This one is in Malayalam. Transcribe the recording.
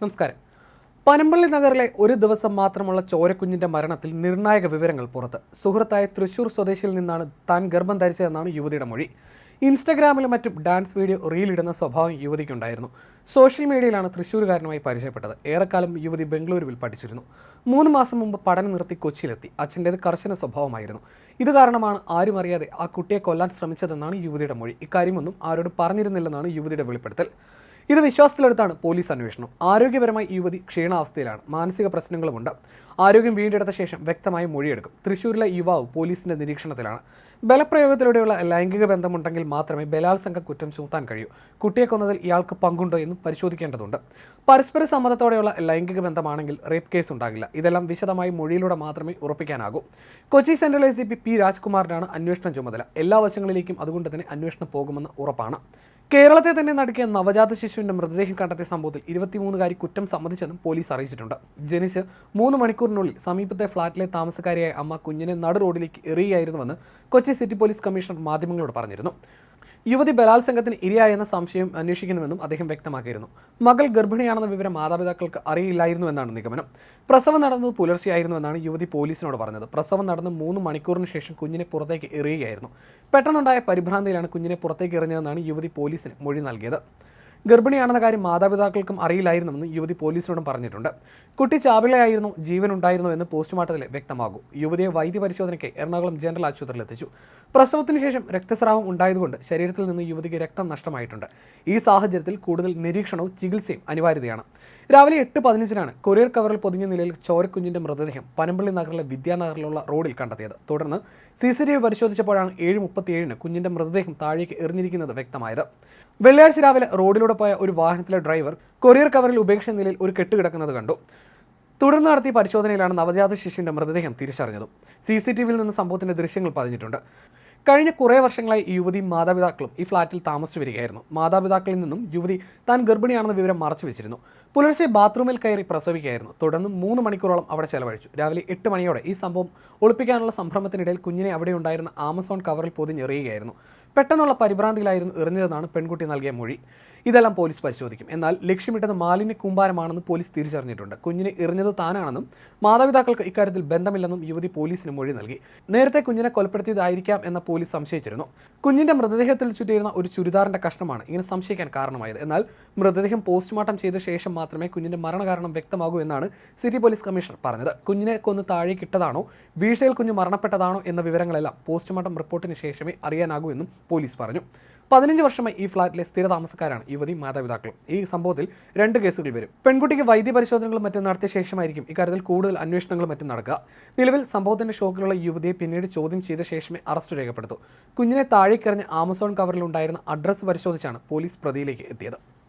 നമസ്കാരം. പനമ്പള്ളി നഗറിലെ ഒരു ദിവസം മാത്രമുള്ള ചോരക്കുഞ്ഞിന്റെ മരണത്തിൽ നിർണായക വിവരങ്ങൾ പുറത്ത്. സുഹൃത്തായ തൃശൂർ സ്വദേശിയിൽ നിന്നാണ് താൻ ഗർഭം ധരിച്ചതെന്നാണ് യുവതിയുടെ മൊഴി. ഇൻസ്റ്റഗ്രാമിലും മറ്റും ഡാൻസ് വീഡിയോ റീലിടുന്ന സ്വഭാവം യുവതിക്കുണ്ടായിരുന്നു. സോഷ്യൽ മീഡിയയിലാണ് തൃശ്ശൂരുകാരനുമായി പരിചയപ്പെട്ടത്. ഏറെക്കാലം യുവതി ബംഗളൂരുവിൽ പഠിച്ചിരുന്നു. മൂന്ന് മാസം മുമ്പ് പഠനം നിർത്തി കൊച്ചിയിലെത്തി. അച്ഛന്റേത് കർശന സ്വഭാവമായിരുന്നു. ഇത് കാരണമാണ് ആരും അറിയാതെ ആ കുട്ടിയെ കൊല്ലാൻ ശ്രമിച്ചതെന്നാണ് യുവതിയുടെ മൊഴി. ഇക്കാര്യമൊന്നും ആരോടും പറഞ്ഞിരുന്നില്ലെന്നാണ് യുവതിയുടെ വെളിപ്പെടുത്തൽ. ഇത് വിശ്വാസത്തിലെടുത്താണ് പോലീസ് അന്വേഷണം. ആരോഗ്യപരമായി യുവതി ക്ഷീണാവസ്ഥയിലാണ്. മാനസിക പ്രശ്നങ്ങളുമുണ്ട്. ആരോഗ്യം വീണ്ടെടുത്ത ശേഷം വ്യക്തമായി മൊഴിയെടുക്കും. തൃശ്ശൂരിലെ യുവാവ് പോലീസിന്റെ നിരീക്ഷണത്തിലാണ്. ബലപ്രയോഗത്തിലൂടെയുള്ള ലൈംഗിക ബന്ധമുണ്ടെങ്കിൽ മാത്രമേ ബലാത്സംഗ കുറ്റം ചുമത്താൻ കഴിയൂ. കുട്ടിയെ കൊന്നതിൽ ഇയാൾക്ക് പങ്കുണ്ടോ എന്ന് പരിശോധിക്കേണ്ടതുണ്ട്. പരസ്പര സമ്മതത്തോടെയുള്ള ലൈംഗിക ബന്ധമാണെങ്കിൽ റേപ്പ് കേസ് ഉണ്ടാകില്ല. ഇതെല്ലാം വിശദമായി മൊഴിയിലൂടെ മാത്രമേ ഉറപ്പിക്കാനാകൂ. Kochi central S P P രാജ്കുമാറിനാണ് അന്വേഷണം ചുമതല. എല്ലാ വശങ്ങളിലേക്കും അതുകൊണ്ട് തന്നെ അന്വേഷണം പോകുമെന്ന് ഉറപ്പാണ്. കേരളത്തെ തന്നെ നടക്കിയ നവജാത ശിശുവിന്റെ മൃതദേഹം കണ്ടെത്തിയ സംഭവത്തിൽ ഇരുപത്തിമൂന്നുകാരി കുറ്റം സമ്മതിച്ചെന്നും പോലീസ് അറിയിച്ചിട്ടുണ്ട്. ജനിച്ച് മൂന്ന് മണിക്കൂറിനുള്ളിൽ സമീപത്തെ ഫ്ളാറ്റിലെ താമസക്കാരിയായ അമ്മ കുഞ്ഞിനെ നടു റോഡിലേക്ക് എറിയുകയായിരുന്നുവെന്ന് കൊച്ചി സിറ്റി പോലീസ് കമ്മീഷണർ മാധ്യമങ്ങളോട് പറഞ്ഞിരുന്നു. യുവതി ബലാത്സംഗത്തിന് ഇരയായെന്ന സംശയം അന്വേഷിക്കണമെന്നും അദ്ദേഹം വ്യക്തമാക്കിയിരുന്നു. മകൾ ഗർഭിണിയാണെന്ന വിവരം മാതാപിതാക്കൾക്ക് അറിയില്ലായിരുന്നു എന്നാണ് നിഗമനം. പ്രസവം നടന്നത് പുലർച്ചെയായിരുന്നുവെന്നാണ് യുവതി പോലീസിനോട് പറഞ്ഞത്. പ്രസവം നടന്ന് മൂന്ന് മണിക്കൂറിന് ശേഷം കുഞ്ഞിനെ പുറത്തേക്ക് എറിയുകയായിരുന്നു. പെട്ടെന്നുണ്ടായ പരിഭ്രാന്തിയിലാണ് കുഞ്ഞിനെ പുറത്തേക്ക് എറിഞ്ഞതെന്നാണ് യുവതി പോലീസിന് മൊഴി നൽകിയത്. ഗർഭിണിയാണെന്ന കാര്യം മാതാപിതാക്കൾക്കും അറിയില്ലായിരുന്നുവെന്ന് യുവതി പോലീസിനോടും പറഞ്ഞിട്ടുണ്ട്. കുട്ടി ചാവിളയായിരുന്നു ജീവൻ ഉണ്ടായിരുന്നു എന്ന് പോസ്റ്റ്മോർട്ടത്തിൽ വ്യക്തമാകും. യുവതിയെ വൈദ്യപരിശോധനയ്ക്ക് എറണാകുളം ജനറൽ ആശുപത്രിയിൽ എത്തിച്ചു. പ്രസവത്തിന് ശേഷം രക്തസ്രാവം ഉണ്ടായതുകൊണ്ട് ശരീരത്തിൽ നിന്ന് യുവതിക്ക് രക്തം നഷ്ടമായിട്ടുണ്ട്. ഈ സാഹചര്യത്തിൽ കൂടുതൽ നിരീക്ഷണവും ചികിത്സയും അനിവാര്യതയാണ്. രാവിലെ എട്ട് പതിനഞ്ചിനാണ് കൊറിയർ കവറിൽ പൊതിഞ്ഞ നിലയിൽ ചോരക്കുഞ്ഞിന്റെ മൃതദേഹം പനമ്പള്ളി നഗറിലെ വിദ്യാനഗറിലുള്ള റോഡിൽ കണ്ടെത്തിയത്. തുടർന്ന് സി സി ടി വി പരിശോധിച്ചപ്പോഴാണ് ഏഴ് മുപ്പത്തിയേഴിന് കുഞ്ഞിന്റെ മൃതദേഹം താഴേക്ക് എറിഞ്ഞിരിക്കുന്നത് വ്യക്തമായത്. വെള്ളിയാഴ്ച രാവിലെ റോഡിലൂടെ പോയ ഒരു വാഹനത്തിലെ ഡ്രൈവർ കൊറിയർ കവറിൽ ഉപേക്ഷിച്ച നിലയിൽ ഒരു കെട്ട് കിടക്കുന്നത് കണ്ടു. തുടർന്ന് നടത്തിയ പരിശോധനയിലാണ് നവജാത ശിശുവിന്റെ മൃതദേഹം തിരിച്ചറിഞ്ഞത്. സി സി ടി വിയിൽ നിന്ന് സംഭവത്തിന്റെ ദൃശ്യങ്ങൾ പതിഞ്ഞിട്ടുണ്ട്. കഴിഞ്ഞ കുറേ വർഷങ്ങളായി ഈ യുവതിയും മാതാപിതാക്കളും ഈ ഫ്ളാറ്റിൽ താമസിച്ചു വരികയായിരുന്നു. മാതാപിതാക്കളിൽ നിന്നും യുവതി താൻ ഗർഭിണിയാണെന്ന വിവരം മറച്ചു വെച്ചിരുന്നു. പുലർച്ചെ ബാത്റൂമിൽ കയറി പ്രസവിക്കുകയായിരുന്നു. തുടർന്ന് മൂന്ന് മണിക്കൂറോളം അവിടെ ചെലവഴിച്ചു. രാവിലെ എട്ട് മണിയോടെ ഈ സംഭവം ഒളിപ്പിക്കാനുള്ള സംഭ്രമത്തിനിടയിൽ കുഞ്ഞിനെ അവിടെ ഉണ്ടായിരുന്ന ആമസോൺ കവറിൽ പൊതിഞ്ഞെറിയുകയായിരുന്നു. പെട്ടെന്നുള്ള പരിഭ്രാന്തിയിലായിരുന്നു എറിഞ്ഞതെന്നാണ് പെൺകുട്ടി നൽകിയ മൊഴി. ഇതെല്ലാം പോലീസ് പരിശോധിക്കും. എന്നാൽ ലക്ഷ്യമിട്ടത് മാലിന്യ കൂമ്പാരമാണെന്ന് പോലീസ് തിരിച്ചറിഞ്ഞിട്ടുണ്ട്. കുഞ്ഞിനെ എറിഞ്ഞത് താനാണെന്നും മാതാപിതാക്കൾക്ക് ഇക്കാര്യത്തിൽ ബന്ധമില്ലെന്നും യുവതി പോലീസിന് മൊഴി നൽകി. നേരത്തെ കുഞ്ഞിനെ കൊലപ്പെടുത്തിയതായിരിക്കാം എന്ന പോലീസ് സംശയിച്ചിരുന്നു. കുഞ്ഞിന്റെ മൃതദേഹത്തിൽ ചുറ്റിയിരുന്ന ഒരു ചുരിദാറിന്റെ കഷ്ണമാണ് ഇങ്ങനെ സംശയിക്കാൻ കാരണമായത്. എന്നാൽ മൃതദേഹം പോസ്റ്റ്മോർട്ടം ചെയ്ത ശേഷം മാത്രമേ കുഞ്ഞിന്റെ മരണകാരണം വ്യക്തമാകൂ എന്നാണ് സിറ്റി പോലീസ് കമ്മീഷണർ പറഞ്ഞത്. കുഞ്ഞിനെ കൊന്ന് താഴേക്കിട്ടതാണോ വീഴ്ചയിൽ കുഞ്ഞ് മരണപ്പെട്ടതാണോ എന്ന വിവരങ്ങളെല്ലാം പോസ്റ്റ്മോർട്ടം റിപ്പോർട്ടിന് ശേഷമേ അറിയാനാകൂ എന്നും പോലീസ് പറഞ്ഞു. പതിനഞ്ച് വർഷമായി ഈ ഫ്ളാറ്റിലെ സ്ഥിര താമസക്കാരാണ് യുവതി മാതാപിതാക്കൾ. ഈ സംഭവത്തിൽ രണ്ട് കേസുകൾ വരും. പെൺകുട്ടിക്ക് വൈദ്യ പരിശോധനകളും മറ്റും നടത്തിയ ശേഷമായിരിക്കും ഇക്കാര്യത്തിൽ കൂടുതൽ അന്വേഷണങ്ങളും മറ്റും നടക്കുക. നിലവിൽ സംഭവത്തിന്റെ ഷോക്കിലുള്ള യുവതിയെ പിന്നീട് ചോദ്യം ചെയ്ത ശേഷമേ അറസ്റ്റ് രേഖപ്പെടുത്തൂ. കുഞ്ഞിനെ താഴേക്കറിഞ്ഞ് ആമസോൺ കവറിലുണ്ടായിരുന്ന അഡ്രസ്സ് പരിശോധിച്ചാണ് പോലീസ് പ്രതിയിലേക്ക് എത്തിയത്.